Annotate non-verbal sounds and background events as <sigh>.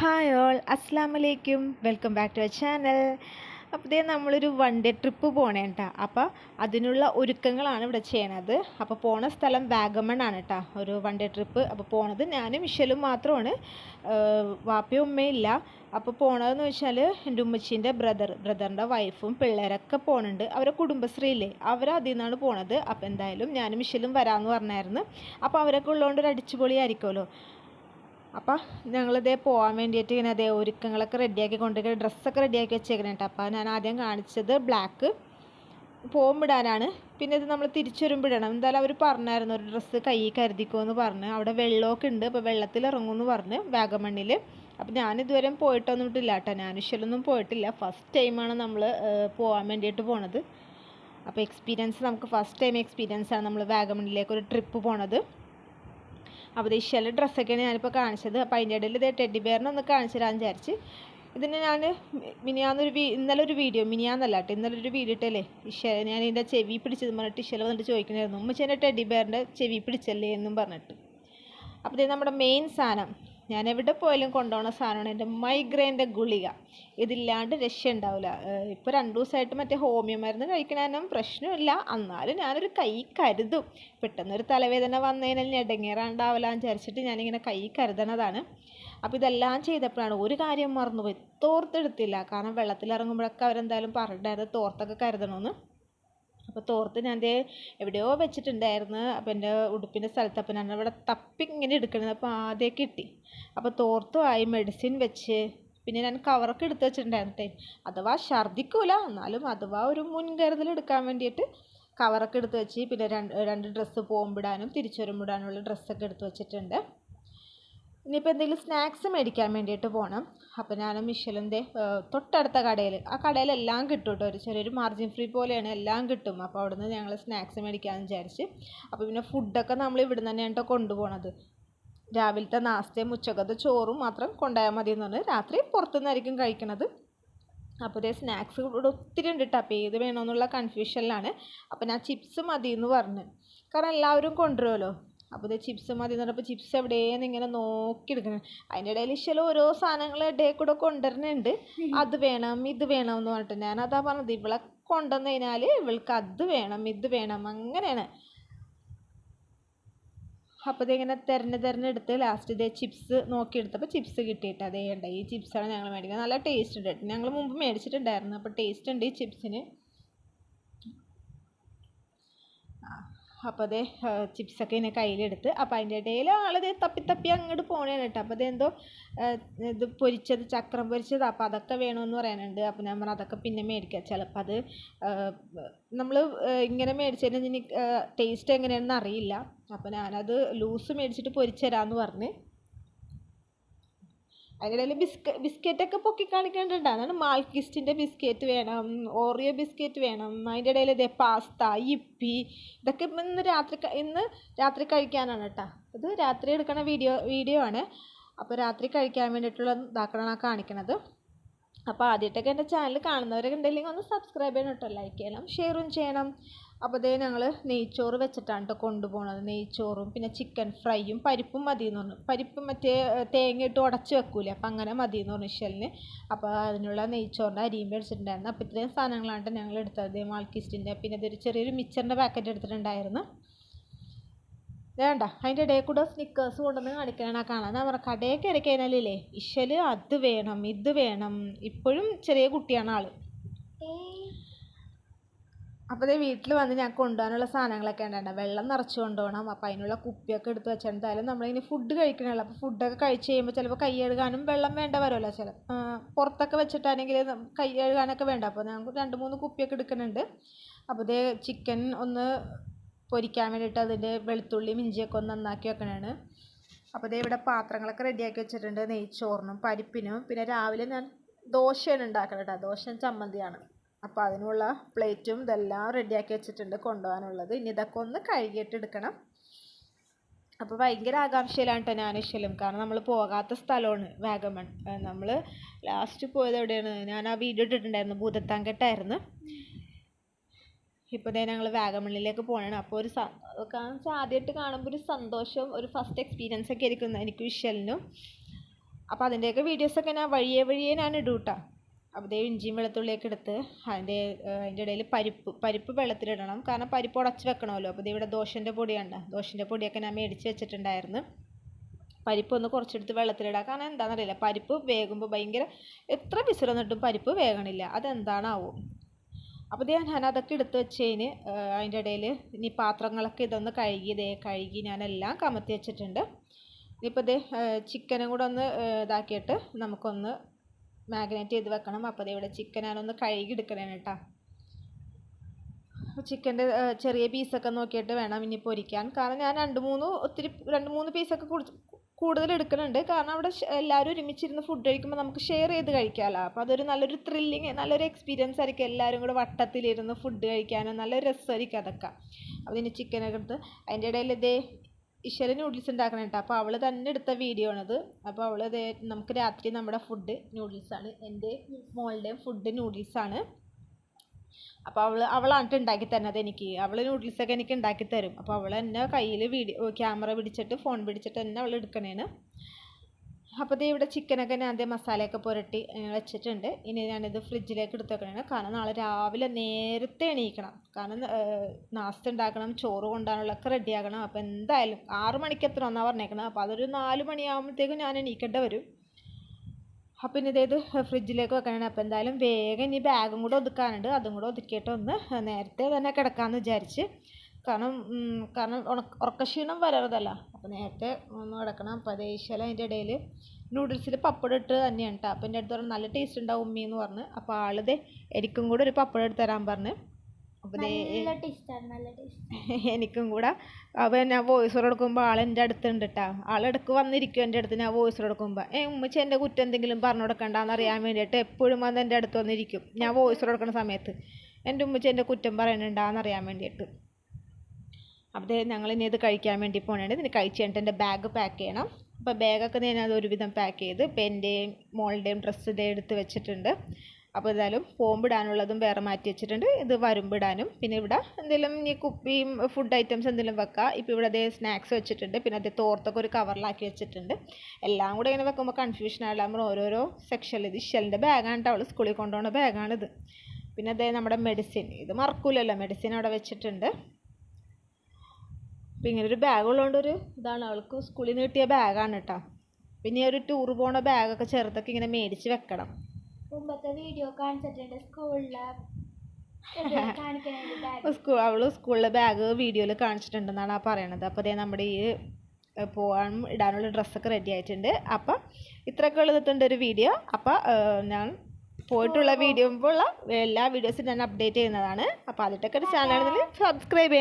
Hi all അസ്സാം വലൈക്കും welcome back to our channel അപ്പോൾ ഇതേ നമ്മളൊരു വൺ ഡേ ട്രിപ്പ് പോകണേ കേട്ടോ അപ്പോൾ അതിനുള്ള ഒരുക്കങ്ങളാണ് ഇവിടെ ചെയ്യണത്. അപ്പോൾ പോണ സ്ഥലം വാഗമൺ ആണ് കേട്ടോ ഒരു വൺ ഡേ ട്രിപ്പ് അപ്പോൾ പോണത് ഞാനും മിഷലും മാത്രമാണ്. വാപ്പയും ഉമ്മയും ഇല്ല. അപ്പോൾ പോണതെന്ന് വെച്ചാൽ എന്റെ ഉമ്മച്ചീന്റെ ബ്രദർ ബ്രദറിന്റെ വൈഫും പിള്ളേരൊക്കെ പോണുണ്ട്. അവരെ കുടുംബശ്രീയില്ലേ? അതിൽ നിന്നാണ് പോണത്. അപ്പോൾ എന്തായാലും ഞാനും മിഷലും വരാമെന്ന് പറഞ്ഞായിരുന്നു. അപ്പോൾ അവരൊക്കെ ഉള്ളതുകൊണ്ട് ഒരു അടിച്ചുപൊളിയായിരിക്കുമല്ലോ. അപ്പം ഞങ്ങളിതേ പോകാൻ വേണ്ടിയിട്ട് ഇങ്ങനെ അതേ ഒരുക്കങ്ങളൊക്കെ റെഡിയാക്കി കൊണ്ടുപോയി ഡ്രസ്സൊക്കെ റെഡിയാക്കി വെച്ചേക്കണം കേട്ടോ അപ്പോൾ ഞാൻ ആദ്യം കാണിച്ചത് ബ്ലാക്ക് പോകുമ്പിടാനാണ് പിന്നെ ഇത് നമ്മൾ തിരിച്ചു വരുമ്പോഴിടണം എന്തായാലും അവർ പറഞ്ഞായിരുന്നു ഒരു ഡ്രസ്സ് കൈ കരുതിക്കോ എന്ന് പറഞ്ഞ്. അവിടെ വെള്ളമൊക്കെ ഉണ്ട്. അപ്പോൾ വെള്ളത്തിൽ ഇറങ്ങുമെന്ന് പറഞ്ഞ് വാഗമണ്ണിൽ അപ്പോൾ ഞാനിതുവരെ പോയിട്ടൊന്നുമിട്ടില്ല കേട്ടോ ഞാൻ ഇഷ്യലൊന്നും പോയിട്ടില്ല. ഫസ്റ്റ് ടൈമാണ് നമ്മൾ പോകാൻ വേണ്ടിയിട്ട് പോണത്. അപ്പോൾ എക്സ്പീരിയൻസ് നമുക്ക് ഫസ്റ്റ് ടൈം എക്സ്പീരിയൻസ് ആണ് നമ്മൾ വാഗമണ്ണിലേക്ക് ഒരു ട്രിപ്പ് പോണത്. അപ്പോൾ ഈ ഇഷ്ടമുള്ള ഡ്രസ്സൊക്കെയാണ് ഞാനിപ്പോൾ കാണിച്ചത്. അപ്പോൾ അതിന്റെ ഇടയിൽ ഇത് ടെഡി ബെയറിനെ ഒന്ന് കാണിച്ചു തരാൻ വിചാരിച്ച് ഇതിന് ഞാൻ മിനിയാന്നൊരു വീ ഇന്നലെ ഒരു വീഡിയോ മിനിയാന്നല്ല കേട്ടോ ഇന്നലെ ഒരു വീഡിയോ ഇട്ടല്ലേ? ഇഷ ഞാൻ ഇതിന്റെ ചെവി പിടിച്ചത് പറഞ്ഞിട്ട് ഇഷല വന്നിട്ട് ചോദിക്കണമായിരുന്നു ഉമ്മച്ചേന്റെ ടെഡി ബെയറിന്റെ ചെവി പിടിച്ചല്ലേ എന്നും പറഞ്ഞിട്ട്. അപ്പോൾ ഇത് നമ്മുടെ മെയിൻ സാധനം ഞാൻ എവിടെ പോയാലും കൊണ്ടുപോകുന്ന സാധനമാണ് എന്റെ മൈഗ്രെയിന്റെ ഗുളിക. ഇതില്ലാണ്ട് രക്ഷ ഉണ്ടാവില്ല ഇപ്പോൾ രണ്ട് ദിവസമായിട്ട് മറ്റേ ഹോമിയോ മരുന്ന് കഴിക്കണമെന്നും പ്രശ്നമില്ല. എന്നാലും ഞാനൊരു കൈ കരുതും. പെട്ടെന്നൊരു തലവേദന വന്നു കഴിഞ്ഞാൽ ഞെടങ്ങേറാണ്ടാവില്ല എന്ന് വിചാരിച്ചിട്ട് ഞാനിങ്ങനെ കൈ കരുതണതാണ്. അപ്പോൾ ഇതെല്ലാം ചെയ്തപ്പോഴാണ് ഒരു കാര്യം മറന്നുപോയി. തോർത്തെടുത്തില്ല കാരണം വെള്ളത്തിലിറങ്ങുമ്പോഴൊക്കെ അവരെന്തായാലും പറഞ്ഞിട്ടുണ്ടായിരുന്നു തോർത്തൊക്കെ കരുതണമെന്ന് അപ്പോൾ തോർത്ത് ഞാൻ ദേ എവിടെയോ വെച്ചിട്ടുണ്ടായിരുന്നു. അപ്പോൾ എന്റെ ഉടുപ്പിന്റെ സ്ഥലത്ത് അപ്പോൾ ഞാൻ അവിടെ തപ്പി ഇങ്ങനെ എടുക്കണത് അപ്പോൾ ആദ്യം കിട്ടി. അപ്പോൾ തോർത്തും ആയി മെഡിസിൻ വെച്ച് പിന്നെ ഞാൻ കവറൊക്കെ എടുത്ത് വെച്ചിട്ടുണ്ടായിരുന്നു ടൈം അഥവാ ഛർദ്ദിക്കൂല എന്നാലും അഥവാ ഒരു മുൻകരുതൽ എടുക്കാൻ വേണ്ടിയിട്ട് കവറൊക്കെ എടുത്ത് വെച്ച് പിന്നെ രണ്ട് രണ്ട് ഡ്രസ്സ് പോകുമ്പിടാനും തിരിച്ചു വരുമ്പിടാനുള്ള ഡ്രസ്സൊക്കെ എടുത്ത് വെച്ചിട്ടുണ്ട്. ഇനിയിപ്പോൾ എന്തെങ്കിലും സ്നാക്സ് മേടിക്കാൻ വേണ്ടിയിട്ട് പോകണം അപ്പോൾ ഞാനും മിഷലിന്റെ തൊട്ടടുത്ത കടയിൽ ആ കടയിലെല്ലാം കിട്ടും കേട്ടോ ഒരു ചെറിയൊരു മാർജിൻ ഫ്രീ പോലെയാണ് എല്ലാം കിട്ടും. അപ്പോൾ അവിടുന്ന് ഞങ്ങൾ സ്നാക്സ് മേടിക്കാമെന്ന് വിചാരിച്ച്. അപ്പോൾ പിന്നെ ഫുഡൊക്കെ നമ്മൾ ഇവിടെ തന്നെയാണ് കേട്ടോ കൊണ്ടുപോകണത് രാവിലത്തെ നാസ്തയും ഉച്ചക്കത്തെ ചോറും മാത്രം കൊണ്ടുപോയാൽ മതി എന്ന് പറഞ്ഞ് രാത്രി പുറത്തുനിന്നായിരിക്കും കഴിക്കണത്. അപ്പോൾ ഇതേ സ്നാക്സ് ഇവിടെ ഒത്തിരി ഉണ്ട് കേട്ടോ അപ്പോൾ ഏത് വേണമെന്നുള്ള കൺഫ്യൂഷനിലാണ് അപ്പോൾ ഞാൻ ചിപ്സ് മതി എന്ന് പറഞ്ഞു. കാരണം എല്ലാവരും കൊണ്ടുവരുമല്ലോ. അപ്പോൾ ഇത് ചിപ്സ് മതി എന്ന് പറഞ്ഞപ്പോൾ ചിപ്സ് എവിടെയെന്ന് ഇങ്ങനെ നോക്കിയെടുക്കണം അതിന്റെ ഇടയിൽ ഇഷ്ടം ഓരോ സാധനങ്ങൾ ഇടയിൽ കൂടെ കൊണ്ടുവരുന്നുണ്ട്. അത് വേണം ഇത് വേണം എന്ന് പറഞ്ഞിട്ട്. ഞാൻ അതാ പറഞ്ഞത് ഇവളെ കൊണ്ടുവന്നു കഴിഞ്ഞാൽ ഇവൾക്ക് അത് വേണം ഇത് വേണം അങ്ങനെയാണ്. അപ്പോൾ ഇതിങ്ങനെ തിരഞ്ഞ് തിരഞ്ഞെടുത്ത് ലാസ്റ്റ് ഇതേ ചിപ്സ് നോക്കിയെടുത്തപ്പോൾ ചിപ്സ് കിട്ടിയിട്ട് അതേ ഉണ്ട് ഈ ചിപ്സാണ് ഞങ്ങൾ മേടിക്കുന്നത്. നല്ല ടേസ്റ്റ് ഉണ്ട് ഞങ്ങൾ മുമ്പ് മേടിച്ചിട്ടുണ്ടായിരുന്നു അപ്പോൾ ടേസ്റ്റ് ഉണ്ട് ഈ ചിപ്സിന് അപ്പോൾ അതേ ചിപ്സൊക്കെ ഇങ്ങനെ കയ്യിലെടുത്ത് അപ്പോൾ അതിന്റെ ഇടയിൽ ആളത് തപ്പി തപ്പി അങ്ങോട്ട് പോണേണ് കേട്ടോ. അപ്പോൾ അതെന്തോ ഇത് പൊരിച്ചത് ചക്രം പൊരിച്ചത് അപ്പോൾ അതൊക്കെ വേണമെന്ന് പറയാനുണ്ട്. അപ്പോൾ ഞാൻ പറഞ്ഞു അതൊക്കെ പിന്നെ മേടിക്കാം. ചിലപ്പോൾ അത് നമ്മൾ ഇങ്ങനെ മേടിച്ചതിന് ഇനി ടേസ്റ്റ് എങ്ങനെയാണെന്ന് അറിയില്ല. അപ്പോൾ ഞാനത് ലൂസ് മേടിച്ചിട്ട് പൊരിച്ചു തരാമെന്ന് പറഞ്ഞ്. അതിനിടയിൽ ബിസ്ക ബിസ്ക്കറ്റൊക്കെ പൊക്കി കാണിക്കേണ്ടത് അതാണ് മാൽക്കിസ്റ്റിന്റെ ബിസ്ക്കറ്റ് വേണം ഓറിയോ ബിസ്ക്കറ്റ് വേണം അതിന്റെ ഇടയിൽ ഇതേ പാസ്ത ഇപ്പി ഇതൊക്കെ ഇന്ന് രാത്രി ഇന്ന് രാത്രി കഴിക്കാനാണ് കേട്ടോ. ഇത് രാത്രി എടുക്കണ വീഡിയോ വീഡിയോ ആണ്. അപ്പോൾ രാത്രി കഴിക്കാൻ വേണ്ടിയിട്ടുള്ള ഇതാക്കണ കാണിക്കണത്. അപ്പോൾ ആദ്യമായിട്ടൊക്കെ എന്റെ ചാനൽ കാണുന്നവരൊക്കെ ഉണ്ടെങ്കിൽ ഒന്ന് സബ്സ്ക്രൈബ് ചെയ്യണം കേട്ടോ ലൈക്ക് ചെയ്യണം ഷെയറും ചെയ്യണം. അപ്പോൾ ഇതേ ഞങ്ങൾ നെയ്ച്ചോറ് വെച്ചിട്ടാണ് കേട്ടോ കൊണ്ടുപോകുന്നത് നെയ്ച്ചോറും പിന്നെ ചിക്കൻ ഫ്രൈയും പരിപ്പും മതി എന്ന് പറഞ്ഞു. പരിപ്പ് മറ്റേ തേങ്ങ ഇട്ട് ഉടച്ച് വെക്കൂലേ അപ്പം അങ്ങനെ മതി എന്ന് പറഞ്ഞു ഇഷലിന്. അപ്പോൾ അതിനുള്ള നെയ്ച്ചോറിന്റെ അരിയും മേടിച്ചിട്ടുണ്ടായിരുന്നു അപ്പോൾ ഇത്രയും സാധനങ്ങളാണ് ഞങ്ങൾ എടുത്തത്. മാൾക്കിസ്റ്റിന്റെ പിന്നെ ഇതൊരു ചെറിയൊരു മിച്ചറിന്റെ പാക്കറ്റ് എടുത്തിട്ടുണ്ടായിരുന്നു. വേണ്ട അതിന്റെ ഇടയിൽ കൂടെ സ്നിക്കേഴ്സ് കൊണ്ടുവന്ന് കാണിക്കണ. കാണാൻ ഞാൻ പറഞ്ഞ കടയിൽ കയറി ഇഷൽ അത് വേണം ഇത് വേണം. ഇപ്പോഴും ചെറിയ കുട്ടിയാണ് ആൾ. അപ്പോൾ ഇതേ വീട്ടിൽ വന്ന് ഞാൻ കൊണ്ടുപോകാനുള്ള സാധനങ്ങളൊക്കെ ഉണ്ടാകണ്ട വെള്ളം നിറച്ച് കൊണ്ടുപോകണം. അപ്പോൾ അതിനുള്ള കുപ്പിയൊക്കെ എടുത്ത് വെച്ചാൽ എന്തായാലും നമ്മളിങ്ങനെ ഫുഡ് കഴിക്കണമല്ലോ. അപ്പോൾ ഫുഡൊക്കെ കഴിച്ച് കഴിയുമ്പോൾ ചിലപ്പോൾ കൈ കഴുകാനും വെള്ളം വേണ്ട വരുമല്ലോ. ചില പുറത്തൊക്കെ വെച്ചിട്ടാണെങ്കിൽ കൈ കഴുകാനൊക്കെ വേണ്ട. അപ്പോൾ ഞങ്ങൾക്ക് രണ്ട് മൂന്ന് കുപ്പിയൊക്കെ എടുക്കുന്നുണ്ട്. അപ്പോൾ ഇതേ ചിക്കൻ ഒന്ന് പൊരിക്കാൻ വേണ്ടിയിട്ട് അതിന്റെ വെളുത്തുള്ളിയും ഇഞ്ചിയൊക്കെ ഒന്ന് നന്നാക്കി വെക്കണതാണ് അപ്പോൾ ഇതേ ഇവിടെ പാത്രങ്ങളൊക്കെ റെഡിയാക്കി വെച്ചിട്ടുണ്ട്. നെയ്ച്ചോറിനും പരിപ്പിനും. പിന്നെ രാവിലെ ഞാൻ ദോശയാണ് ഉണ്ടാക്കുന്നത് കേട്ടോ. ദോശ ചമ്മന്തിയാണ്. അപ്പോൾ അതിനുള്ള പ്ലേറ്റും ഇതെല്ലാം റെഡിയാക്കി വെച്ചിട്ടുണ്ട് കൊണ്ടുപോകാനുള്ളത്. ഇനി ഇതൊക്കെ ഒന്ന് കഴുകിയിട്ട് എടുക്കണം. അപ്പോൾ ഭയങ്കര ആകാംക്ഷയിലാണ് കേട്ടോ ഞാൻ ഇഷ്ടലും കാരണം നമ്മൾ പോകാത്ത സ്ഥലമാണ് വാഗമൺ. നമ്മൾ ലാസ്റ്റ് പോയത് എവിടെയാണ്? ഞാൻ ആ വീഡിയോ ഇട്ടിട്ടുണ്ടായിരുന്നു. ഭൂതത്താങ്കെട്ടായിരുന്നു. ഇപ്പോൾ തന്നെ ഞങ്ങൾ വാഗമണ്ണിലേക്ക് പോകണം അപ്പോൾ ഒരു കാരണം ആദ്യമായിട്ട് കാണുമ്പോൾ ഒരു സന്തോഷം ഒരു ഫസ്റ്റ് എക്സ്പീരിയൻസ് ഒക്കെ ആയിരിക്കും എനിക്ക് വിഷ്വലിനും. അപ്പോൾ അതിന്റെയൊക്കെ വീഡിയോസൊക്കെ ഞാൻ വഴിയെ വഴിയെ ഞാൻ അപ്പോൾ ദേ ഇഞ്ചിയും വെളുത്തുള്ളിയൊക്കെ എടുത്ത് അതിന്റെ അതിന്റെ ഇടയിൽ പരിപ്പ് പരിപ്പ് വെള്ളത്തിലിടണം. കാരണം പരിപ്പ് ഉടച്ച് വെക്കണമല്ലോ. അപ്പോൾ ഇവിടെ ദോശന്റെ പൊടിയാണ് ദോശന്റെ പൊടിയൊക്കെ ഞാൻ മേടിച്ച് വെച്ചിട്ടുണ്ടായിരുന്നു. പരിപ്പ് ഒന്ന് കുറച്ചെടുത്ത് വെള്ളത്തിലിടാം. കാരണം എന്താണെന്നറിയില്ല. പരിപ്പ് വേകുമ്പോൾ ഭയങ്കര എത്ര വിസിലൊന്നിട്ടും പരിപ്പ് വേകണില്ല. അതെന്താണാവും. അപ്പോൾ ഇത് ഞാൻ അതൊക്കെ എടുത്ത് വെച്ചതിന് അതിന്റെ ഇടയിൽ ഇനി പാത്രങ്ങളൊക്കെ ഇതൊന്ന് കഴുകി ദേ കഴുകി ഞാനെല്ലാം കമത്തി വെച്ചിട്ടുണ്ട്. ഇനിയിപ്പോൾ ദേ ചിക്കനും കൂടെ ഒന്ന് ഇതാക്കിയിട്ട് നമുക്കൊന്ന് മാഗ്നേറ്റ് ചെയ്ത് വെക്കണം. അപ്പോൾ ദേ ഇവിടെ ചിക്കൻ ഞാനൊന്ന് കഴുകി എടുക്കണേ കേട്ടോ ചിക്കന്റെ ചെറിയ പീസൊക്കെ നോക്കിയിട്ട് വേണം ഇനി പൊരിക്കാൻ. കാരണം ഞാൻ രണ്ട് മൂന്ന് ഒത്തിരി രണ്ട് മൂന്ന് പീസൊക്കെ കൂടുതൽ എടുക്കുന്നുണ്ട് കാരണം അവിടെ എല്ലാവരും ഒരുമിച്ചിരുന്ന് ഫുഡ് കഴിക്കുമ്പോൾ നമുക്ക് ഷെയർ ചെയ്ത് കഴിക്കാമല്ലോ അപ്പോൾ അതൊരു നല്ലൊരു ത്രില്ലിങ് നല്ലൊരു എക്സ്പീരിയൻസ് ആയിരിക്കും എല്ലാവരും കൂടെ വട്ടത്തിലിരുന്ന് ഫുഡ് കഴിക്കാനും. നല്ല രസമായിരിക്കും അതൊക്കെ. ഇതിന് ചിക്കനൊക്കെ എടുത്ത് അതിന്റെ ഇടയിൽ ഇതേ ഇശ്വര നൂഡിൽസ് ഉണ്ടാക്കണം അപ്പോൾ അവൾ തന്നെ എടുത്ത വീഡിയോ ആണത്. അപ്പോൾ അവൾ നമുക്ക് രാത്രി നമ്മുടെ ഫുഡ് നൂഡിൽസാണ് എന്റെ മോളുടെയും ഫുഡ് നൂഡിൽസാണ് അപ്പോൾ അവൾ അവളാണ് ഉണ്ടാക്കി തരുന്നത് എനിക്ക്. അവൾ നൂഡിൽസൊക്കെ എനിക്ക് ഉണ്ടാക്കി തരും. അപ്പോൾ അവൾ എന്നെ കയ്യിൽ വീഡിയോ ക്യാമറ പിടിച്ചിട്ട് ഫോൺ പിടിച്ചിട്ട് തന്നെ അവൾ എടുക്കണേന് അപ്പോൾ ഇത് ഇവിടെ ചിക്കനൊക്കെ ഞാൻ അതേ മസാലയൊക്കെ പുരട്ടി വെച്ചിട്ടുണ്ട്. ഇനി ഞാനിത് ഫ്രിഡ്ജിലേക്ക് എടുത്ത് വെക്കണേ കാരണം നാളെ രാവിലെ നേരത്തെ എണീക്കണം. കാരണം നാസ്ത ഉണ്ടാക്കണം ചോറ് കൊണ്ടാനുള്ളൊക്കെ റെഡിയാക്കണം അപ്പോൾ എന്തായാലും ആറ് മണിക്ക് എത്തണമെന്നാണ് പറഞ്ഞേക്കണം. അപ്പോൾ അതൊരു നാല് മണിയാകുമ്പോഴത്തേക്കും ഞാൻ എണീക്കേണ്ടി വരും. അപ്പം ഇനി ഇതേത് ഫ്രിഡ്ജിലേക്ക് വെക്കണം അപ്പോൾ എന്തായാലും വേഗം ഇനി ബാഗും കൂടെ ഒതുക്കാനുണ്ട്. അതും കൂടെ ഒതുക്കിയിട്ട് ഒന്ന് നേരത്തെ തന്നെ കിടക്കാമെന്ന് വിചാരിച്ച്. കാരണം കാരണം ഉറക്കക്ഷീണം വരരുതല്ല. അപ്പോൾ നേരത്തെ ഒന്ന് കിടക്കണം. അപ്പോൾ അതേ അതിന്റെ ഇടയിൽ നൂഡിൽസിൽ പപ്പടം ഇട്ട് തന്നെയാണ് കേട്ടോ അപ്പോൾ എന്റെ അടുത്ത് പറഞ്ഞു നല്ല ടേസ്റ്റ് ഉണ്ടാവും ഉമ്മി എന്ന് പറഞ്ഞ്. അപ്പോൾ ആളിത് എനിക്കും കൂടെ ഒരു പപ്പടം എടുത്ത് തരാൻ പറഞ്ഞ്. അപ്പോൾ <laughs> എനിക്കും കൂടെ. അപ്പോൾ ഞാൻ വോയിസ് കൊടുക്കുമ്പോൾ ആൾ എന്റെ അടുത്തുണ്ട് കേട്ടോ ആളിടക്ക് വന്നിരിക്കും എന്റെ അടുത്ത്. ഞാൻ വോയിസ് കൊടുക്കുമ്പോൾ ഏ ഉമ്മച്ച എന്റെ കുറ്റം എന്തെങ്കിലും പറഞ്ഞു കൊടുക്കണ്ടെന്ന് അറിയാൻ വേണ്ടിയിട്ട് എപ്പോഴും വന്ന് എന്റെ അടുത്ത് വന്നിരിക്കും. ഞാൻ വോയിസ് കൊടുക്കുന്ന സമയത്ത് എന്റെ ഉമ്മച്ച എന്റെ കുറ്റം പറയണുണ്ടാന്ന് അറിയാൻ വേണ്ടിയിട്ട്. അപ്പോൾ ഞങ്ങൾ ഇനി ഇത് കഴിക്കാൻ വേണ്ടി പോകണുണ്ട് ഇതിന് കഴിച്ച് കഴിഞ്ഞിട്ട് എന്റെ ബാഗ് പാക്ക് ചെയ്യണം. അപ്പോൾ ബാഗൊക്കെ ഞാൻ ഒരുവിധം പാക്ക് ചെയ്ത് ഇപ്പം എന്റെയും മോളുടെയും ഡ്രസ്സ് ഇതേ എടുത്ത് വെച്ചിട്ടുണ്ട്. അപ്പോൾ എന്തായാലും പോകുമ്പിടാനുള്ളതും വേറെ മാറ്റി വെച്ചിട്ടുണ്ട്. ഇത് വരുമ്പിടാനും. പിന്നെ ഇവിടെ എന്തെങ്കിലും ഈ കുപ്പിയും ഫുഡ് ഐറ്റംസ് എന്തെങ്കിലും വെക്കാം. ഇപ്പോൾ ഇവിടെ അതേ സ്നാക്സ് വെച്ചിട്ടുണ്ട്. പിന്നെ അതേ തോർത്തൊക്കെ ഒരു കവറിലാക്കി വെച്ചിട്ടുണ്ട്. എല്ലാം കൂടെ ഇങ്ങനെ വെക്കുമ്പോൾ കൺഫ്യൂഷൻ ആയാലും നമ്മൾ ഓരോരോ സെക്ഷനിൽ ഇത് ഇഷലിന്റെ ബാഗാണ് അവൾ സ്കൂളിൽ കൊണ്ടുപോകുന്ന ബാഗാണിത് പിന്നെ അതേ നമ്മുടെ മെഡിസിൻ ഇത് മറക്കൂലല്ലോ. മെഡിസിൻ അവിടെ വെച്ചിട്ടുണ്ട്. അപ്പം ഇങ്ങനെ ഒരു ബാഗ് ഉള്ളതുകൊണ്ട് ഒരു ഇതാണ് അവൾക്ക് സ്കൂളിൽ നിന്ന് കിട്ടിയ ബാഗാണ് കേട്ടോ പിന്നെ ഒരു ടൂർ പോണ ബാഗൊക്കെ ചെറുതൊക്കെ ഇങ്ങനെ മേടിച്ച് വെക്കണം. മുമ്പത്തെ വീഡിയോ കാണിച്ചിട്ടുണ്ട്. സ്കൂളിലെ <laughs> സ്കൂൾ അവൾ സ്കൂളിലെ ബാഗ് വീഡിയോയിൽ കാണിച്ചിട്ടുണ്ടെന്നാണ് ആ പറയണത്. അപ്പോൾ അതേ നമ്മുടെ ഈ പോകാൻ ഇടാനുള്ള ഡ്രസ്സൊക്കെ റെഡി ആയിട്ടുണ്ട്. അപ്പം ഇത്രയൊക്കെ ഉള്ളതിട്ടുണ്ട് ഒരു വീഡിയോ അപ്പോൾ ഞാൻ പോയിട്ടുള്ള വീഡിയോ ഉള്ള എല്ലാ വീഡിയോസും ഞാൻ അപ്ഡേറ്റ് ചെയ്യുന്നതാണ്. അപ്പോൾ അതിട്ടൊക്കെ ഒരു ചാനലിൽ സബ്സ്ക്രൈബ്